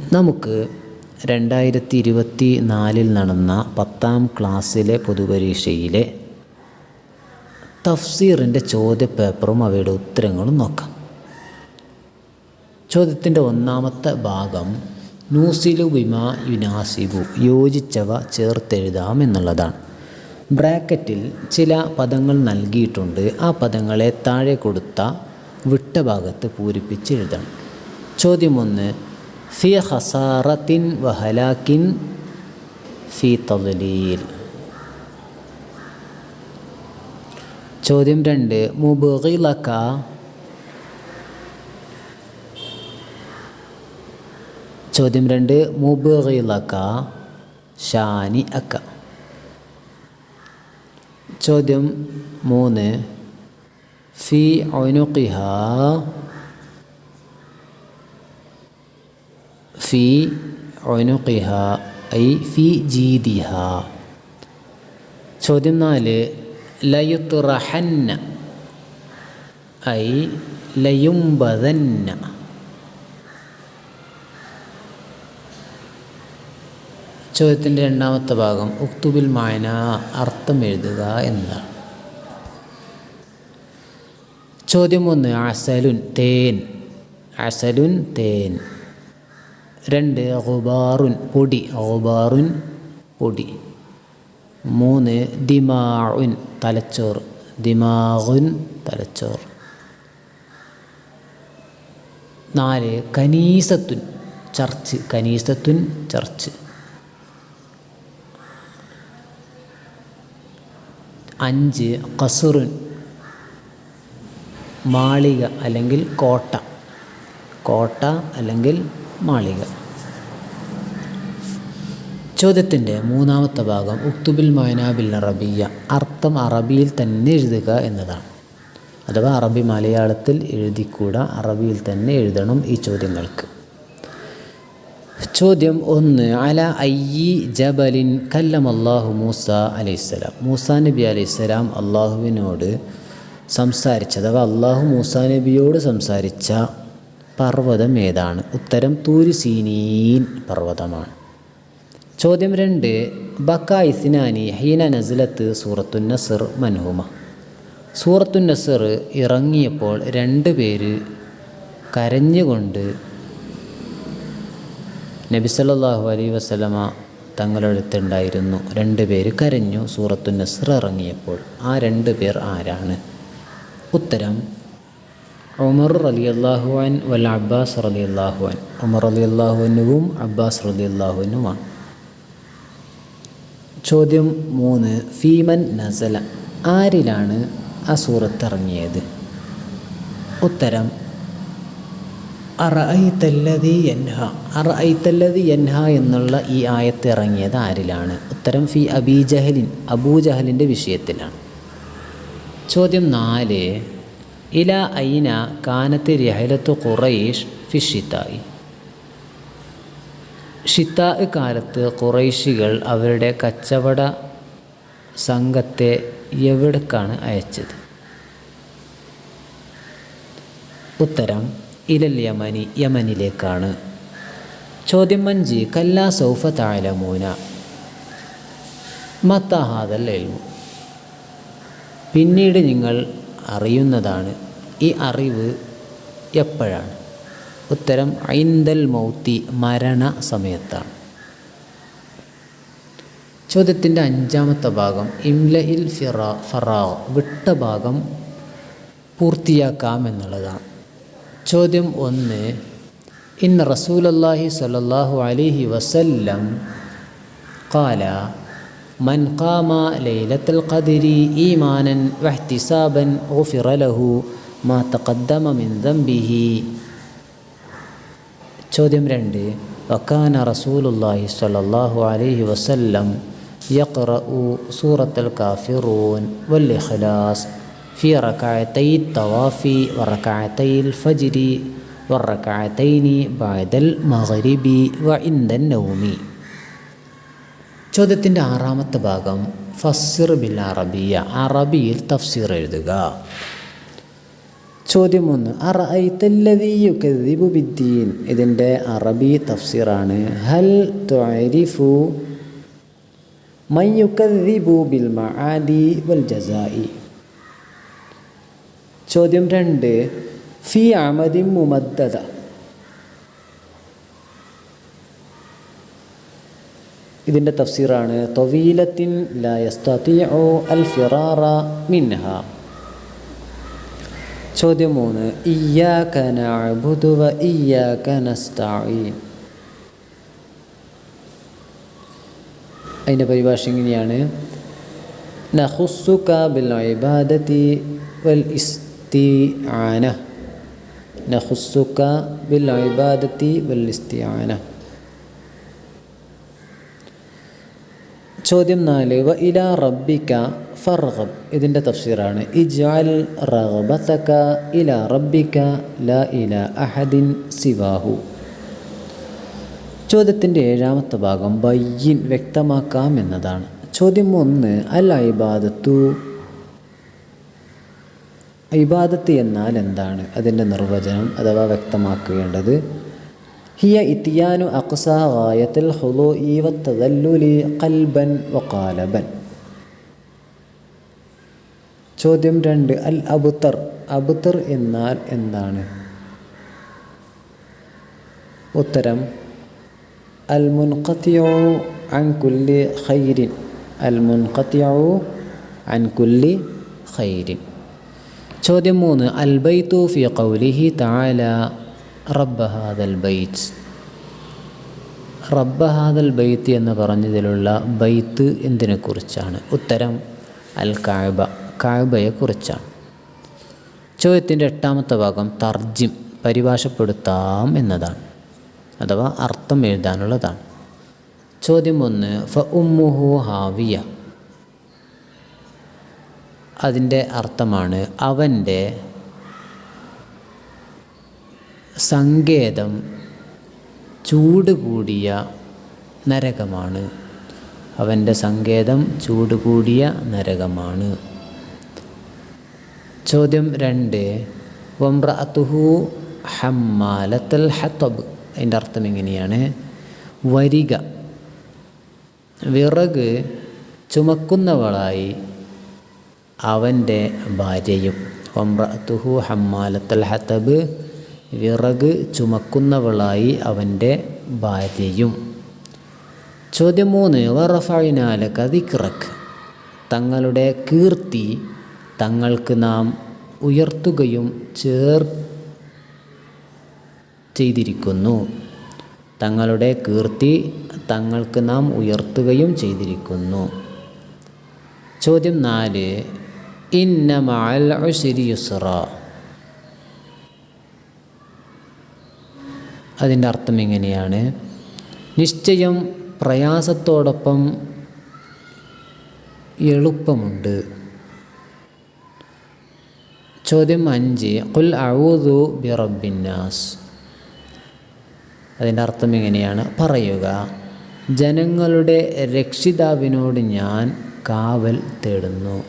നമുക്ക് രണ്ടായിരത്തി ഇരുപത്തി നാലിൽ നടന്ന പത്താം ക്ലാസ്സിലെ പൊതുപരീക്ഷയിലെ തഫ്സീറിന്റെ ചോദ്യപേപ്പറും അവയുടെ ഉത്തരങ്ങളും നോക്കാം. ചോദ്യത്തിന്റെ ഒന്നാമത്തെ ഭാഗം നൂസിലു വിമ യുനാസിബു യോജിച്ചവ ചേർത്തെഴുതാം എന്നുള്ളതാണ്. ബ്രാക്കറ്റിൽ ചില പദങ്ങൾ നൽകിയിട്ടുണ്ട് ആ പദങ്ങളെ താഴെ കൊടുത്ത വിട്ട ഭാഗത്ത് പൂരിപ്പിച്ച് എഴുതണം. ചോദ്യം ഒന്ന് ഫി ഹസാറത്തിൻ വഹലാക്കിൻ ഫി തവലീൽ ചോദ്യം രണ്ട്. മുബിലക്ക ചോദ്യം രണ്ട്. മുബിലക്ക ഷാനി അക്ക. ചോദ്യം മൂന്ന്. ഫി ഒനുക്കിഹ ഫി ഒനുക്കിഹ ഐ ഫി ജീദിഹ. ചോദ്യം നാല് ലയുത്തുറഹന്ന ഐ ലയുംബതന്ന ചോദ്യത്തിന്റെ രണ്ടാമത്തെ ഭാഗം ഉക്തുബിൽ മായന അർത്ഥം എഴുതുക എന്നതാണ് ചോദ്യം ഒന്ന് അസലുൻ തേൻ. അസലുൻ തേൻ. രണ്ട് ഗുബാറുൻ പൊടി. ഗുബാറുൻ പൊടി. മൂന്ന് ദിമാഉൻ തലച്ചോറ്. ദിമാഉൻ തലച്ചോറ്. നാല് കനീസത്തുൻ ചർച്ച്. കനീസത്തുൻ ചർച്ച്. അഞ്ച് കസുറുൻ മാളിക അല്ലെങ്കിൽ കോട്ട. കോട്ട അല്ലെങ്കിൽ മാളിക. ചോദ്യത്തിന്റെ മൂന്നാമത്തെ ഭാഗം ഉക്തുബിൽ മൈനാബിൽ അറബിയ അർത്ഥം അറബിയിൽ തന്നെ എഴുതുക എന്നതാണ്. അഥവാ അറബി മലയാളത്തിൽ എഴുതിക്കൂടാ അറബിയിൽ തന്നെ എഴുതണം ഈ ചോദ്യങ്ങൾക്ക്. ചോദ്യം ഒന്ന് അല അയ്യി ജബലിൻ കല്ലം അള്ളാഹു മൂസ അലൈഹിസ്സലാം മൂസാ നബി അലൈഹിസ്സലാം അള്ളാഹുവിനോട് സംസാരിച്ച അഥവാ അള്ളാഹു മൂസാ നബിയോട് സംസാരിച്ച പർവതം ഏതാണ്? ഉത്തരം തൂരുസീനീൻ പർവതമാണ്. ചോദ്യം രണ്ട് ബക്ക ഇസ്നാനി ഹീന നസിലത്ത് സൂറത്തു നസർ മൻഹുമ. സൂറത്തു നസർ ഇറങ്ങിയപ്പോൾ രണ്ട് പേര് കരഞ്ഞുകൊണ്ട് നബി സല്ലല്ലാഹു അലൈഹി വസല്ലമ തങ്ങളുടെ അടുത്തുണ്ടായിരുന്നു. രണ്ട് പേര് കരഞ്ഞു സൂറത്തു നസർ ഇറങ്ങിയപ്പോൾ. ആ രണ്ട് പേർ ആരാണ്? ഉത്തരം ഉമർ അലി അള്ളാഹുവാൻ വൽ അബ്ബാസ് അലി അള്ളാഹുവാൻ ഉമർ അലി അള്ളാഹുവിനുവും അബ്ബാസ് അലി അള്ളാഹുവിനുമാണ് ചോദ്യം മൂന്ന്. ഫീമൻ നസല. ആരിലാണ് ആ സൂറത്ത് ഇറങ്ങിയത് ഉത്തരം അറഅത്തല്ലതി യൻഹ. അറഅയ്തല്ലതി യൻഹ എന്നുള്ള ഈ ആയത്ത് ഇറങ്ങിയത് ആരിലാണ്? ഉത്തരം ഫി അബീജഹലിൻ അബൂജഹലിന്റെ വിഷയത്തിലാണ്. ചോദ്യം നാല്. ഇല ഐന കാനത്ത് രഹലത്ത് ഖുറൈഷ് ഫിഷിത്തായി ഷിത്താ കാലത്ത് ഖുറൈശികൾ അവരുടെ കച്ചവട സംഘത്തെ എവിടേക്കാണ് അയച്ചത്? ഉത്തരം ഇലൽ യമനി യമനിലേക്കാണ്. ചോദ്യം അഞ്ച് കല്ലാ സൗഫ താലമൂന മത്താഹാദൽ എൽമു പിന്നീട് നിങ്ങൾ അറിയുന്നതാണ്. ഈ അറിവ് എപ്പോഴാണ്? ഉത്തരം ഐന്തൽ മൗത്തി മരണ സമയത്താണ്. ചോദ്യത്തിന്റെ അഞ്ചാമത്തെ ഭാഗം ഇംലഹിൽ ഫിറ ഫറാ വിട്ട ഭാഗം പൂർത്തിയാക്കാം എന്നുള്ളതാണ്. ചോദ്യം ഒന്ന് ഇൻ റസൂലല്ലാഹി സലല്ലാഹു അലിഹി വസല്ലം കാല من قام ليلة القدر إيمانا واحتسابا غفر له ما تقدم من ذنبه ചോദ്യം രണ്ട് വക്കാന റസൂലുല്ലാഹി സ്വല്ലല്ലാഹു അലൈഹി വസല്ലം യഖ്റഉ സൂറത്തുൽ കാഫിറൂൻ വൽ ഇഖ്ലാസ് في ركعتي الطواف وركعتي الفجر والركعتين بعد المغرب وعند النوم ചോദ്യത്തിന്റെ ആറാമത്തെ ഭാഗം ഫസ്സിർ ബിൽ അറബിയ അറബിയിൽ തഫ്സീർ എഴുതുക. ചോദ്യം ഒന്ന് അറബിദ്ദീൻ ഇതിന്റെ അറബി തഫ്സീറാണ്. ഹൽ തൊരിഫു ബിൽ വൽ ചോദ്യം രണ്ട് ഫി അമദിം മുമദ്ദദ ഇതിന്റെ തഫ്സീറാണ് തൊവീലത്തിൻ ലാ യസ്തതിഉ അൽ ഫിറാറ മിൻഹ. ചോദ്യം മൂന്ന് ഇയ്യാക നഅബുദു വ ഇയ്യാക നസ്തഈൻ. അതിന്റെ പരിഭാഷ ഇങ്ങനെയാണ് നഖുസുക ബിൽ ഇബാദത്തി വൽ ഇസ്തിആന. നഖുസുക ബിൽ ഇബാദത്തി വൽ ഇസ്തിആന. ചോദ്യം നാല് വ ഇല റബ്ബിക്ക ഫർഹബ് ഇതിന്റെ തഫ്സീറാണ്. ഇജ്അൽ റഹബത്തക്ക ഇല റബ്ബിക്ക ല ഇല അഹദിൻ സിവാഹു. ചോദ്യത്തിന്റെ ഏഴാമത്തെ ഭാഗം ബയ്യിൻ വ്യക്തമാക്കാം എന്നതാണ്. ചോദ്യം ഒന്ന് അൽ ഇബാദത്തു? ഇബാദത്ത് എന്നാൽ എന്താണ്? അതിന്റെ നിർവചനം അഥവാ വ്യക്തമാക്കേണ്ടത് ഹിയ ഇത്തിയാനു അക്സ ഗായത്തിൽ الخضوع വത്തദല്ലുലി قلبا وقالبا ചോദ്യം രണ്ട് അൽ അബുത്തർ. അബുത്തർ എന്നാൽ എന്താണ്? ഉത്തരം അൽ മുൻഖത്തിയു അൻകുല്ലി ഖൈരിൻ. അൽ മുൻഖത്തിയു അൻകുല്ലി ഖൈരിൻ. ചോദ്യം മൂന്ന് അൽ ബൈത്തു ഫി കൗലിഹി തആല. റബ്ബ ഹാദൽ ബൈറ്റ് റബ്ബ ഹാദൽ ബൈത്ത് എന്ന് പറഞ്ഞതിലുള്ള ബൈത്ത് എന്തിനെക്കുറിച്ചാണ്? ഉത്തരം അൽ കാഴ്ബ കാഴ്ബയെക്കുറിച്ചാണ് ചോദ്യത്തിന്റെ എട്ടാമത്തെ ഭാഗം തർജിം പരിഭാഷപ്പെടുത്താം എന്നതാണ്. അഥവാ അർത്ഥം എഴുതാനുള്ളതാണ്. ചോദ്യം ഒന്ന് ഫ ഉമ്മുഹു ഹാവിയ. അതിന്റെ അർത്ഥമാണ് അവന്റെ സങ്കേതം ചൂട് കൂടിയ നരകമാണ്. അവന്റെ സങ്കേതം ചൂട് കൂടിയ നരകമാണ്. ചോദ്യം രണ്ട്. വംറത്തുഹു ഹമ്മാലത്തൽ ഹത്തബ് അതിന്റെ അർത്ഥം എങ്ങനെയാണ്? വരിക. വിറക് ചുമക്കുന്നവളായി അവന്റെ ഭാര്യയും. വംറത്തുഹു ഹമ്മാലത്തൽ ഹത്തബ് വിറക് ചുമക്കുന്നവളായി അവന്റെ ഭാര്യയും. ചോദ്യം മൂന്ന് വറഫൈനാലക ദിക്റക്ക് തങ്ങളുടെ കീർത്തി തങ്ങൾക്ക് നാം ഉയർത്തുകയും ചേർ ചെയ്തിരിക്കുന്നു. തങ്ങളുടെ കീർത്തി തങ്ങൾക്ക് നാം ഉയർത്തുകയും ചെയ്തിരിക്കുന്നു. ചോദ്യം നാല് ഇന്ന മഅൽ അതിന്റെ അർത്ഥം എങ്ങനെയാണ്? നിശ്ചയം പ്രയാസത്തോടൊപ്പം എളുപ്പമുണ്ട്. ചോദ്യം അഞ്ച് കുൽ അഴുതു ബിറബിന്നാസ് അതിന്റെ അർത്ഥം എങ്ങനെയാണ്? പറയുക ജനങ്ങളുടെ രക്ഷിതാവിനോട് ഞാൻ കാവൽ തേടുന്നു.